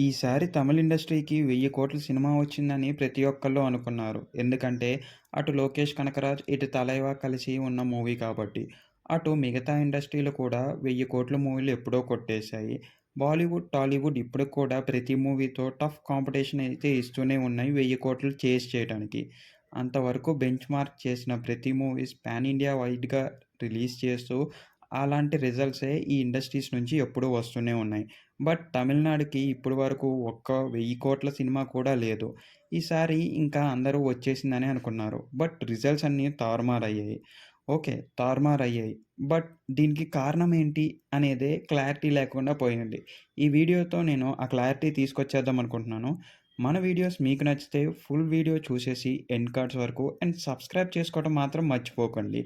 ఈసారి తమిళ ఇండస్ట్రీకి వెయ్యి కోట్ల సినిమా వచ్చిందని ప్రతి ఒక్కళ్ళు అనుకున్నారు. ఎందుకంటే అటు 'లోకేష్ కనకరాజ్' ఇటు 'తలైవా' కలిసి ఉన్న మూవీ కాబట్టి. అటు మిగతా ఇండస్ట్రీలు కూడా వెయ్యి కోట్ల మూవీలు ఎప్పుడో కొట్టేశాయి. బాలీవుడ్, టాలీవుడ్ ఇప్పటికి కూడా ప్రతి మూవీతో టఫ్ కాంపిటీషన్ అయితే ఇస్తూనే ఉన్నాయి వెయ్యి కోట్లు చేజ్ చేయడానికి. అంతవరకు బెంచ్ మార్క్ చేసిన ప్రతి మూవీస్ పాన్ ఇండియా వైడ్‌గా రిలీజ్ చేస్తూ అలాంటి రిజల్ట్సే ఈ ఇండస్ట్రీస్ నుంచి ఎప్పుడూ వస్తూనే ఉన్నాయి. బట్ తమిళనాడుకి ఇప్పటి వరకు ఒక్క వెయ్యి కోట్ల సినిమా కూడా లేదు. ఈసారి ఇంకా అందరూ వచ్చేసిందని అనుకున్నారు. బట్ రిజల్ట్స్ అన్నీ తారుమారయ్యాయి. ఓకే. తారుమారయ్యాయి. బట్ దీనికి కారణం ఏంటి అనేదే క్లారిటీ లేకుండా పోయింది. ఈ వీడియోతో నేను ఆ క్లారిటీ తీసుకొచ్చేద్దాం అనుకుంటున్నాను. మన వీడియోస్ మీకు నచ్చితే ఫుల్ వీడియో చూసేసి ఎండ్ కార్డ్స్ వరకు అండ్ సబ్స్క్రైబ్ చేసుకోవడం మాత్రం మర్చిపోకండి.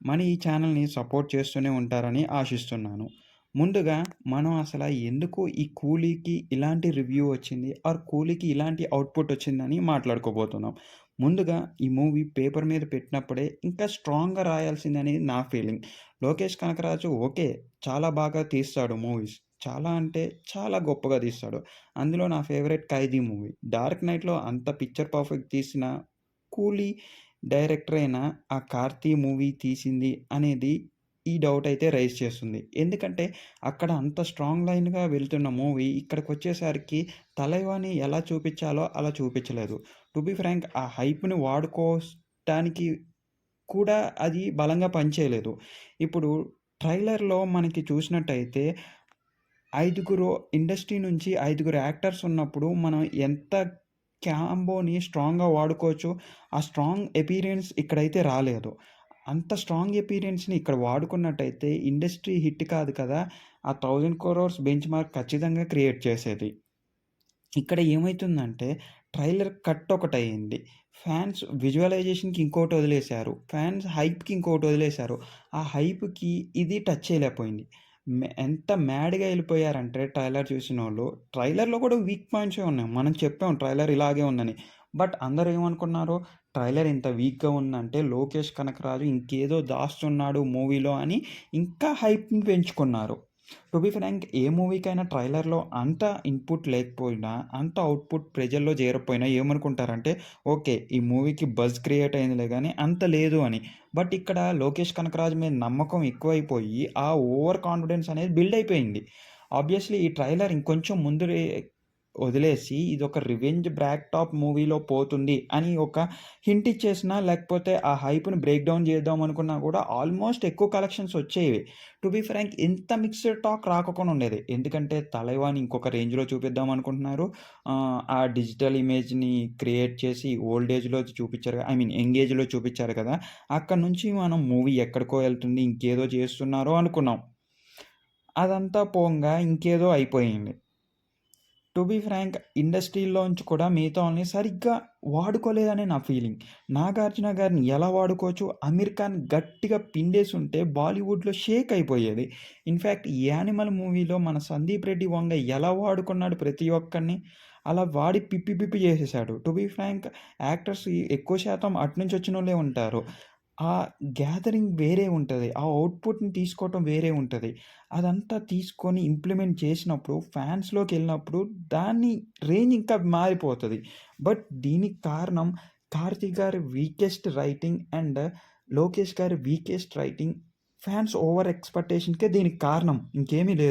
మన ఈ ఛానల్‌ని సపోర్ట్ చేస్తూనే ఉంటారని ఆశిస్తున్నాను. ముందుగా మనం అసలు ఎందుకు ఈ 'కూలీ'కి ఇలాంటి రివ్యూ వచ్చింది ఆర్ 'కూలీ'కి ఇలాంటి అవుట్‌పుట్ వచ్చిందని మాట్లాడుకోబోతున్నాం. ముందుగా ఈ మూవీ పేపర్ మీద పెట్టినప్పుడే ఇంకా స్ట్రాంగ్‌గా రాయాల్సిందని నా ఫీలింగ్. 'లోకేష్ కనకరాజు' ఓకే. చాలా బాగా తీస్తాడు మూవీస్. చాలా అంటే చాలా గొప్పగా తీస్తాడు. అందులో నా ఫేవరెట్ 'ఖైదీ' మూవీ. 'డార్క్ నైట్'లో అంత పిక్చర్ పర్ఫెక్ట్ తీసిన 'కూలీ' డైరెక్టర్ అయిన ఆ 'కార్తీ' మూవీ తీసింది అనేది ఈ డౌట్ అయితే రైజ్ చేస్తుంది. ఎందుకంటే అక్కడ అంత స్ట్రాంగ్ లైన్‌గా వెళ్తున్న మూవీ ఇక్కడికి వచ్చేసరికి 'తలైవా'ని ఎలా చూపించాలో అలా చూపించలేదు. టు బి ఫ్రాంక్ ఆ హైప్‌ని వాడుకోవటానికి కూడా అది బలంగా పనిచేయలేదు. ఇప్పుడు ట్రైలర్‌లో మనకి చూసినట్టయితే ఐదుగురు ఇండస్ట్రీ నుంచి ఐదుగురు యాక్టర్స్ ఉన్నప్పుడు మనం ఎంత క్యాంబోని స్ట్రాంగ్‌గా వాడుకోవచ్చు ఆ స్ట్రాంగ్ ఎపీరియన్స్ ఇక్కడైతే రాలేదు. అంత స్ట్రాంగ్ ఎపీరియన్స్ని ఇక్కడ వాడుకున్నట్టయితే ఇండస్ట్రీ హిట్ కాదు కదా! ఆ థౌజండ్ క్రోర్స్ బెంచ్ మార్క్ ఖచ్చితంగా క్రియేట్ చేసేది. ఇక్కడ ఏమైతుందంటే ట్రైలర్ కట్ ఒకటయింది. ఫ్యాన్స్ విజువలైజేషన్‌కి ఇంకోటి వదిలేశారు. ఫ్యాన్స్ హైప్‌కి ఇంకోటి వదిలేశారు. ఆ హైప్‌కి ఇది టచ్ చేయలేకపోయింది. ఎంత మ్యాడ్‌గా వెళ్ళిపోయారంటే ట్రైలర్ చూసిన వాళ్ళు ట్రైలర్‌లో కూడా వీక్ పాయింట్సే ఉన్నాయి. మనం చెప్పాం ట్రైలర్ ఇలాగే ఉందని. బట్ అందరూ ఏమనుకున్నారు? ట్రైలర్ ఇంత వీక్‌గా ఉందంటే 'లోకేష్ కనకరాజు' ఇంకేదో దాస్తున్నాడు మూవీలో అని ఇంకా హైప్‌ని పెంచుకున్నారు. టు బీ ఫ్రాంక్ ఏ మూవీకైనా ట్రైలర్‌లో అంత ఇన్‌పుట్ లేకపోయినా, అంత అవుట్‌పుట్ ప్రజల్లో చేరకపోయినా ఏమనుకుంటారంటే ఓకే. ఈ మూవీకి బజ్ క్రియేట్ అయిందిలే కానీ అంత లేదు అని. బట్ ఇక్కడ 'లోకేష్ కనకరాజు' మీద నమ్మకం ఎక్కువైపోయి ఆ ఓవర్ కాన్ఫిడెన్స్ అనేది బిల్డ్ అయిపోయింది. ఆబ్వియస్‌లీ ఈ ట్రైలర్ ఇంకొంచెం ముందు వదిలేసి ఇది ఒక రివెంజ్ బ్రాక్ టాప్ మూవీలో పోతుంది అని ఒక హింట్ ఇచ్చేసినా లేకపోతే ఆ హైప్‌ని బ్రేక్ డౌన్ చేద్దాం అనుకున్నా కూడా ఆల్మోస్ట్ ఎక్కువ కలెక్షన్స్ వచ్చేవి. టు బీ ఫ్రాంక్ ఇంత మిక్స్డ్ టాక్ రాకుండా ఉండేది. ఎందుకంటే 'తలైవా'ని ఇంకొక రేంజ్‌లో చూపిద్దాం అనుకుంటున్నారు. ఆ డిజిటల్ ఇమేజ్‌ని క్రియేట్ చేసి ఓల్డ్ ఏజ్‌లో చూపించారు. ఐ మీన్ యంగ్ ఏజ్‌లో చూపించారు కదా! అక్కడి నుంచి మనం మూవీ ఎక్కడికో వెళ్తుంది ఇంకేదో చేస్తున్నారు అనుకున్నాం. అదంతా పోంగా ఇంకేదో అయిపోయింది. టు బీ ఫ్రాంక్ ఇండస్ట్రీలోంచి కూడా మిగతాల్ని సరిగ్గా వాడుకోలేదనే నా ఫీలింగ్. 'నాగార్జున' గారిని ఎలా వాడుకోవచ్చు? 'అమీర్ ఖాన్' గట్టిగా పిండేసుంటే బాలీవుడ్‌లో షేక్ అయిపోయేది. ఇన్‌ఫాక్ట్ 'యానిమల్' మూవీలో మన సందీప్ రెడ్డి వంగ ఎలా వాడుకున్నాడు ప్రతి ఒక్కరిని. అలా వాడి పిప్పి పిప్పి చేసేసాడు. టు బీ ఫ్రాంక్ యాక్టర్స్ ఎక్కువ శాతం అటు నుంచి వచ్చినోళ్ళే ఉంటారు. ఆ గ్యాదరింగ్ వేరే ఉంటుంది ఆ అవుట్‌పుట్‌ని తీసుకోవటం వేరే ఉంటుంది అదంతా తీసుకొని ఇంప్లిమెంట్ చేసినప్పుడు ఫ్యాన్స్లోకి వెళ్ళినప్పుడు దాని రేంజ్ ఇంకా మారిపోతుంది బట్ దీనికి కారణం కార్తీక్ గారి వీకెస్ట్ రైటింగ్ అండ్ 'లోకేష్' గారి వీకెస్ట్ రైటింగ్. ఫ్యాన్స్ ఓవర్ ఎక్స్‌పెక్టేషన్‌కే దీనికి కారణం. ఇంకేమీ లేదు.